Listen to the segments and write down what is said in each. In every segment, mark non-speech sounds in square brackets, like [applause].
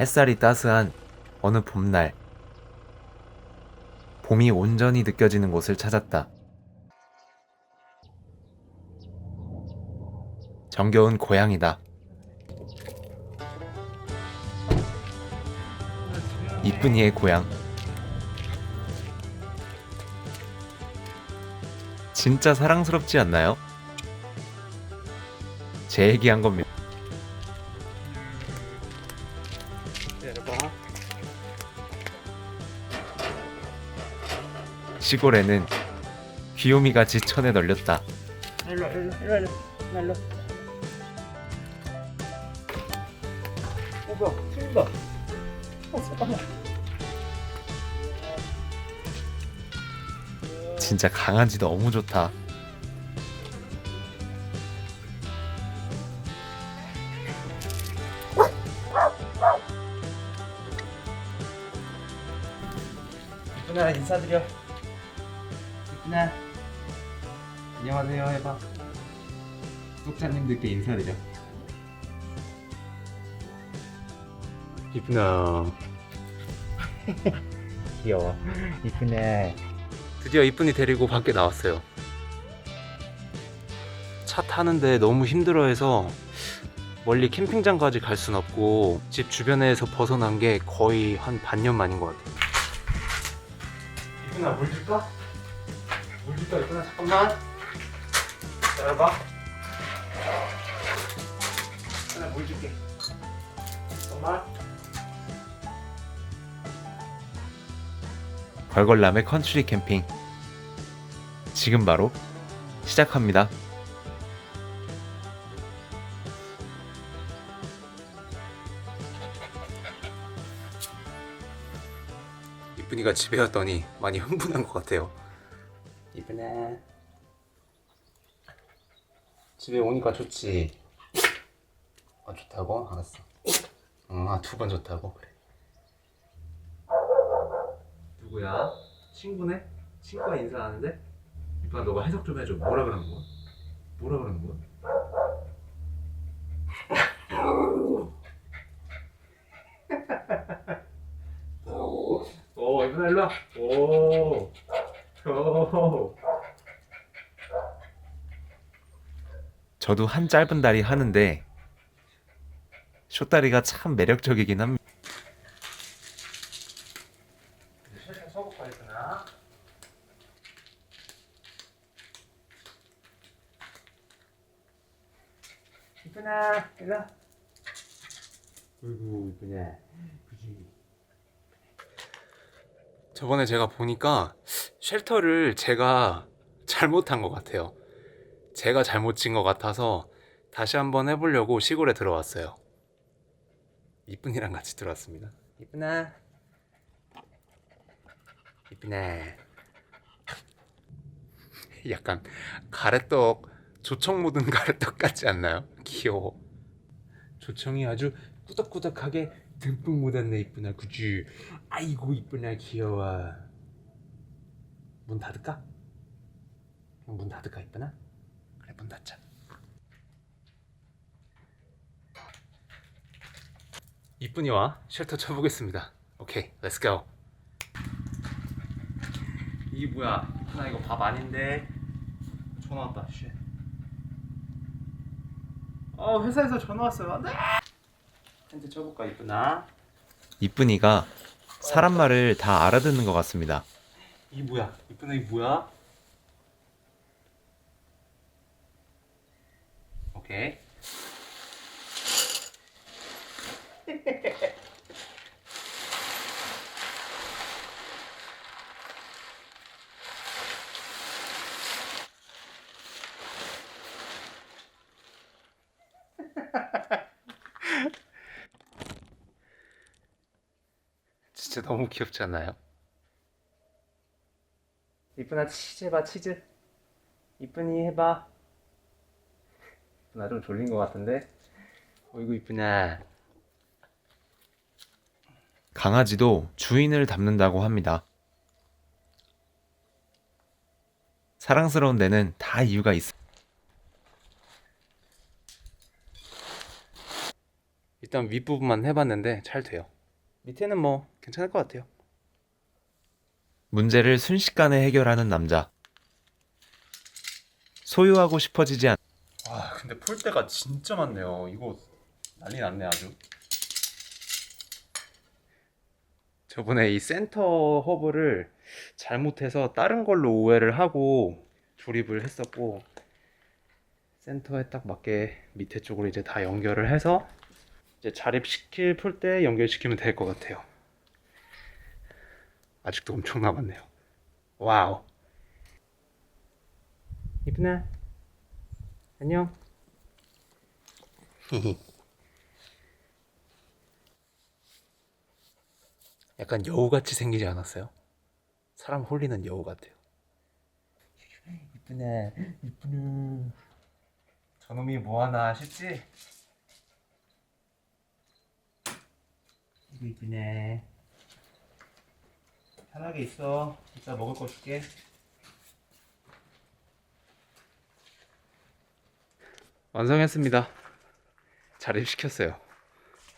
햇살이 따스한 어느 봄날. 봄이 온전히 느껴지는 곳을 찾았다. 정겨운 고향이다. 이쁜이의 고향. 진짜 사랑스럽지 않나요? 제 얘기한 겁니다. 시골에는 귀요미가 지천에 널렸다. 일로 일로 일로 일로 일로 어 뭐야 틀린다 어 잠깐만 진짜 강아지 너무 좋다. 이쁜아 인사드려 이쁜아 안녕하세요 해봐 구독자님들께 인사드려 이쁜아 [laughs] 귀여워 이쁜아 드디어 이쁜이 데리고 밖에 나왔어요. 차 타는데 너무 힘들어해서 멀리 캠핑장까지 갈 순 없고 집 주변에서 벗어난 게 거의 한 반년 만인 것 같아요. 이쁜아 물 줄까? 물 줄까 이쁜아 잠깐만 기다려봐 이쁜아 물 줄게 잠깐만 걸걸남의 컨트리 캠핑. 지금 바로 시작합니다. 이쁜이가 집에 왔더니 많이 흥분한 것 같아요. 이쁜아. 집에 오니까 좋지. 아 좋다고? 알았어. 응, 아, 두 번 좋다고 그래. 누구야? 친구네? 친구가 인사하는데? 이봐 너가 해석 좀 해줘 뭐라 그러는 거야? 뭐라 그러는 거야? [laughs] 오 이쁜아 일로 와 오 오. 저도 한 짧은 다리 하는데 쇼다리가 참 매력적이긴 합니다. 일로 어이구 이쁘냐 그지. 저번에 제가 보니까 쉘터를 제가 잘못한 것 같아요. 제가 잘못 친 것 같아서 다시 한번 해보려고 시골에 들어왔어요. 이쁜이랑 같이 들어왔습니다. 이쁜아 이쁜아. [laughs] 약간 가래떡 조청 묻은 [laughs] 가래떡 같지 않나요? 귀여워. 조청이 아주 꾸덕꾸덕하게 듬뿍 묻었네 이쁘나 그지? 아이고 이쁘나 귀여워. 문 닫을까? 문 닫을까 이쁘나? 그래 문 닫자. 이쁜이와 쉘터 쳐보겠습니다. 오케이, 렛츠 고. 이게 뭐야? 이쁜아 이거 밥 아닌데. 전화 왔다 쉣 어 회사에서 전화 왔어요 안돼 텐트 쳐볼까 이쁘나? 이쁜이가 사람 말을 다 알아듣는 것 같습니다. 이 뭐야 이쁜아 이 뭐야 오케이. [laughs] 진짜 너무 귀엽지 않나요? 이쁜아 치즈 해봐 치즈 이쁜이 해봐 이쁜아 좀 졸린 것 같은데 어이구 이쁘냐. 강아지도 주인을 닮는다고 합니다. 사랑스러운 데는 다 이유가 있어. 일단 윗부분만 해봤는데 잘 돼요. 밑에는 뭐 괜찮을 것 같아요. 문제를 순식간에 해결하는 남자. 소유하고 싶어지지 않. 와 근데 폴대가 진짜 많네요. 이거 난리 났네 아주. 저번에 이 센터 허브를 잘못해서 다른 걸로 오해를 하고 조립을 했었고 센터에 딱 맞게 밑에 쪽으로 이제 다 연결을 해서 이제 자립시킬 폴대 연결시키면 될 것 같아요. 아직도 엄청 남았네요. 와우. 이쁘나? 안녕. [laughs] 약간 여우같이 생기지 않았어요? 사람 홀리는 여우 같아요. 이쁘네, 이쁘네. 저놈이 뭐하나 싶지? 이거 이쁘네. 편하게 있어. 이따 먹을 거 줄게. 완성했습니다. 자립시켰어요.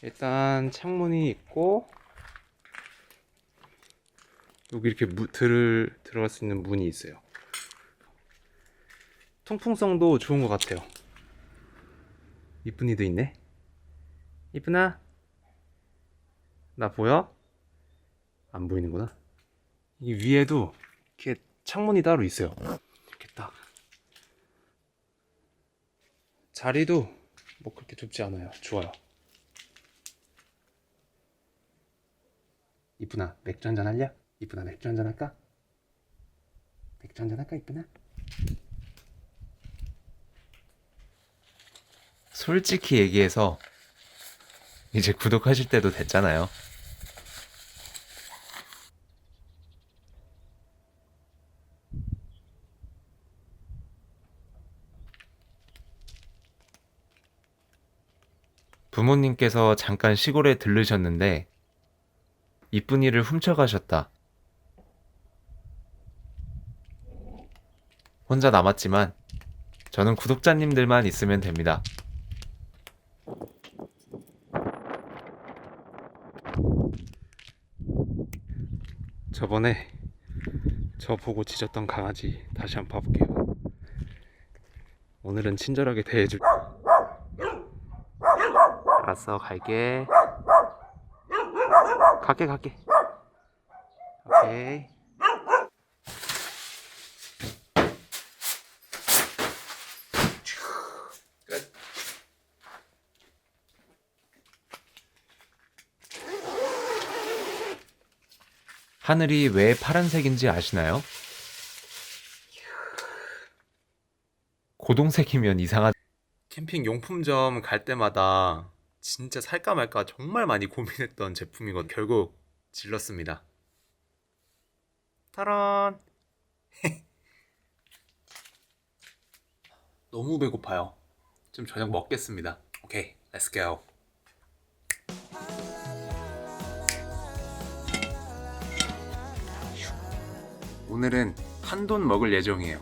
일단 창문이 있고 여기 이렇게 무, 들, 들어갈 수 있는 문이 있어요. 통풍성도 좋은 것 같아요. 이쁜이도 있네. 이쁜아, 나 보여? 안 보이는구나. 이 위에도 이렇게 창문이 따로 있어요. 이렇게 딱. 자리도 뭐 그렇게 좁지 않아요. 좋아요. 이쁘나 맥주 한잔 할래? 이쁘나 맥주 한잔 할까? 맥주 한잔 할까 이쁘나? 솔직히 얘기해서 이제 구독하실 때도 됐잖아요. 부모님께서 잠깐 시골에 들르셨는데 이쁜이를 훔쳐가셨다. 혼자 남았지만 저는 구독자님들만 있으면 됩니다. 저번에 저 보고 짖었던 강아지 다시 한번 봐볼게요. 오늘은 친절하게 대해줄. 알았어, 갈게. 갈게, 갈게. 오케이. 끝. 하늘이 왜 파란색인지 아시나요? 고동색이면 이상하 캠핑 용품점 갈 때마다 진짜 살까 말까 정말 많이 고민했던 제품이건 결국 질렀습니다. 타란. [laughs] 너무 배고파요. 좀 저녁 먹겠습니다. 오케이, 고. 오늘은 한돈 먹을 예정이에요.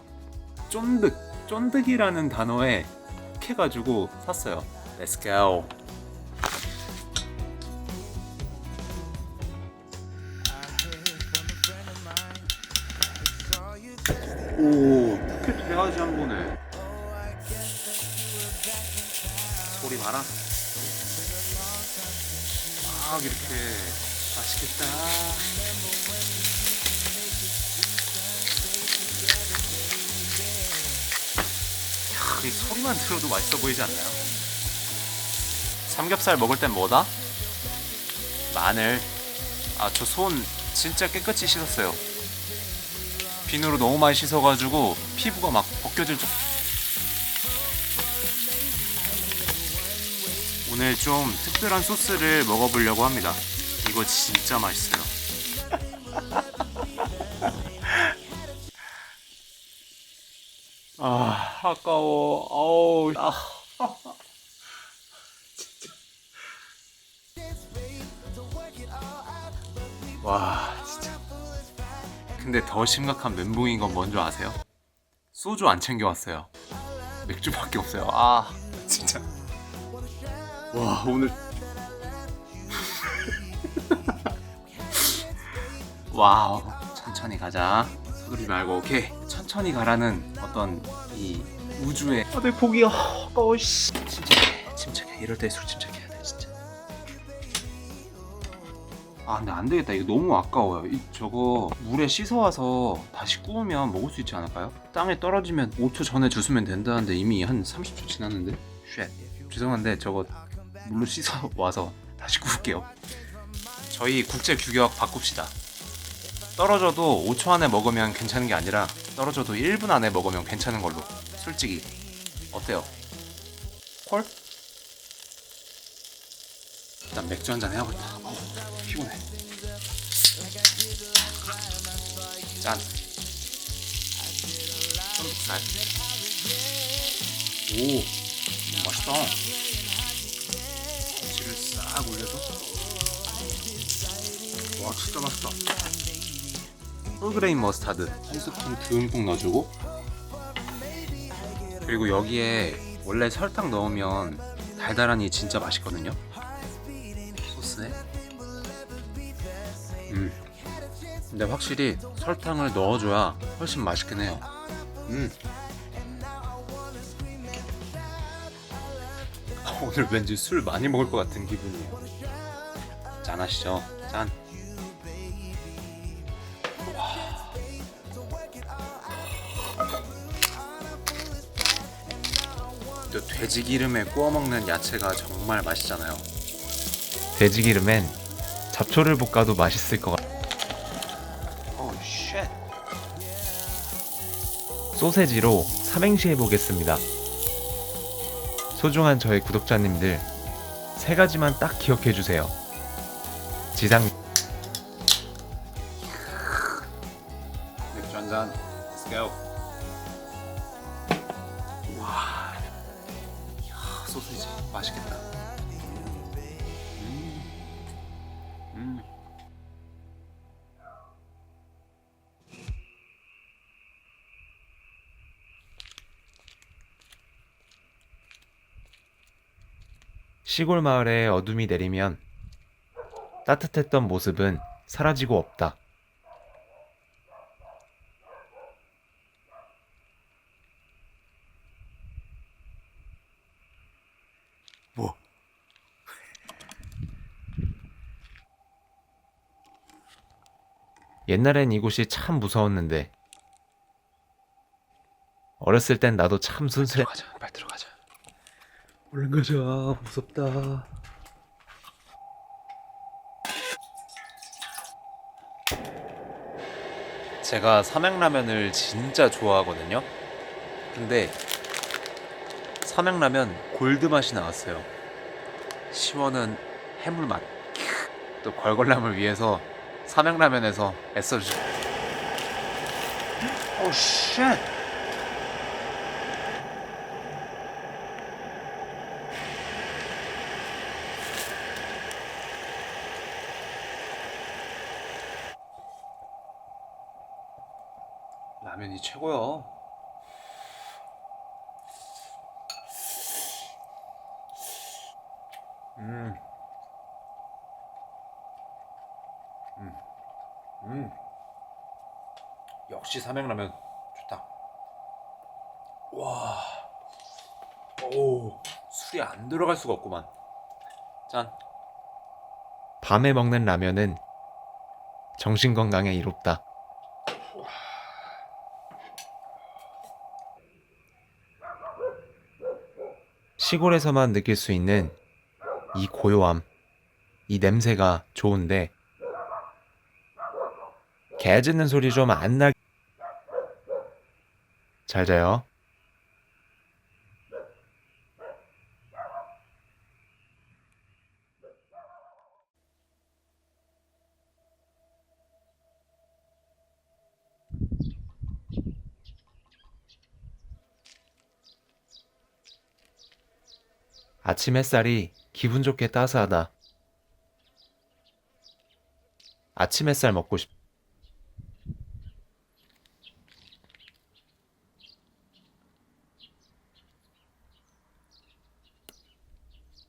쫀득, 쫀득이라는 단어에 해가지고 샀어요. Let's go. 오, 이렇게 돼가지 한 번에. 소리 봐라. 막 이렇게 맛있겠다. 야, 이 소리만 들어도 맛있어 보이지 않나요? 삼겹살 먹을 땐 뭐다? 마늘. 아, 저 손 진짜 깨끗이 씻었어요. 비누로 너무 많이 씻어가지고 피부가 막 벗겨질 정. 오늘 좀 특별한 소스를 먹어보려고 합니다. 이거 진짜 맛있어요. [laughs] 아, 아까워. 어우, 아. [laughs] 와. 근데 더 심각한 멘붕인 건 뭔지 아세요? 소주 안 챙겨왔어요. 맥주밖에 없어요. 아 진짜. 와 오늘 [laughs] 와우 천천히 가자. 서두르지 말고 오케이 천천히 가라는 어떤 이 우주의 아내 포기야 아까워 씨. 침착해 침착해 이럴 때 술 침착해. 아 근데 안 되겠다 이거 너무 아까워요 이, 저거 물에 씻어와서 다시 구우면 먹을 수 있지 않을까요? 땅에 떨어지면 5초 전에 주스면 된다는데 이미 한 30초 지났는데 쉣 죄송한데 저거 물로 씻어와서 다시 구울게요 저희 국제 규격 바꿉시다 떨어져도 5초 안에 먹으면 괜찮은 게 아니라 떨어져도 1분 안에 먹으면 괜찮은 걸로 솔직히 어때요? 콜? 일단 맥주 한 잔 해야겠다. 피곤해. 짠. 삼겹살. 오, 맛있다. 김치를 싹 올려서. 와, 진짜 맛있다. 홀그레인 머스타드 한 스푼 듬뿍 넣어주고 그리고 여기에 원래 설탕 넣으면 달달하니 진짜 맛있거든요. 근데 확실히 설탕을 넣어줘야 훨씬 맛있긴 해요. 음. 아, [laughs] 오늘 왠지 술 많이 먹을 것 같은 기분이에요. 짠 하시죠. 짠. 또 돼지 기름에 구워 먹는 야채가 정말 맛있잖아요. 돼지 기름엔 잡초를 볶아도 맛있을 것 같아. 오 소세지로 삼행시 해보겠습니다. 소중한 저의 구독자님들 세 가지만 딱 기억해 주세요. 지상 시골 마을에 어둠이 내리면 따뜻했던 모습은 사라지고 없다. 뭐? 옛날엔 이곳이 참 무서웠는데 어렸을 땐 나도 참 순수해. 들어가자. 빨리 들어가자. 얼른 가자 무섭다 제가 삼양라면을 진짜 좋아하거든요. 근데 삼양라면 골드 맛이 나왔어요. 시원한 해물 맛. 또 걸걸람을 위해서 삼양라면에서 애써주. 오 쉣. 라면이 최고야. 음. 음. 음. 역시 삼양라면 좋다. 와. 오. 술이 안 들어갈 수가 없구만. 짠. 밤에 먹는 라면은 정신 건강에 이롭다. 시골에서만 느낄 수 있는 이 고요함, 이 냄새가 좋은데 개 짖는 소리 좀 안 나. 잘 자요. 아침 햇살이 기분 좋게 따스하다. 아침 햇살 먹고 싶.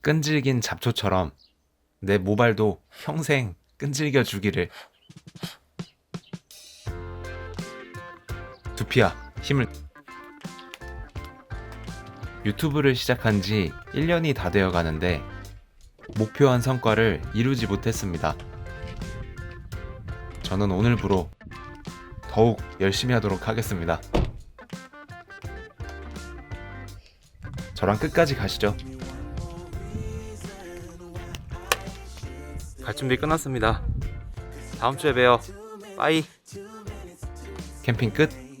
끈질긴 잡초처럼 내 모발도 평생 끈질겨 주기를. 두피야, 힘을. 유튜브를 시작한 지 1년이 다 되어 가는데 목표한 성과를 이루지 못했습니다. 저는 오늘부로 더욱 열심히 하도록 하겠습니다. 저랑 끝까지 가시죠. 갈 준비 끝났습니다. 다음 주에 봬요. 빠이. 캠핑 끝.